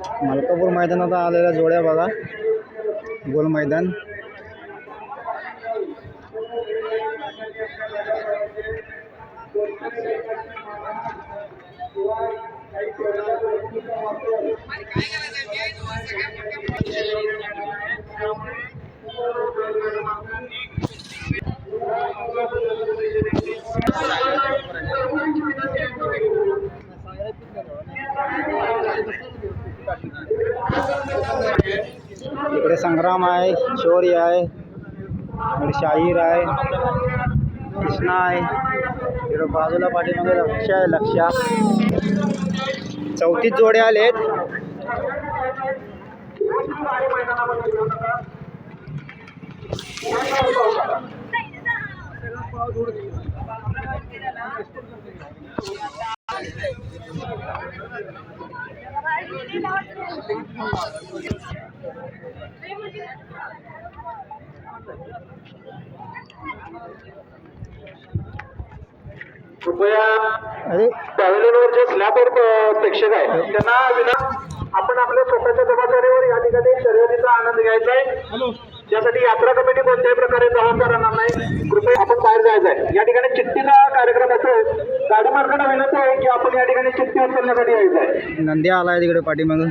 मलकापूर मैदानात आलेल्या जोड्या बघा. गोल मैदान. इकडे संग्राम आहे शौर्य आहे इकडे शाहीर आहे कृष्णा आहे. इकडे बाजूला पाठीमागे लक्ष आहे लक्ष. चौथीच जोडे आलेत. कृपया जे स्लॅबवर प्रेक्षक आहे त्यांना विना आपण आपल्या स्वतःच्या जबाबदारीवर या ठिकाणी शर्यतीचा आनंद घ्यायचा आहे. त्यासाठी यात्रा कमिटी कोणत्याही प्रकारे जबाबदार राहणार नाही. कृपया आपण बाहेर जायचं आहे. या ठिकाणी चिठ्ठीचा कार्यक्रम असेल गाडी मार्गाने विनंती आहे की आपण या ठिकाणी चिठ्ठी उचलण्यासाठी यायचं आहे. नंद्या आलाय तिकडे पाठीमागून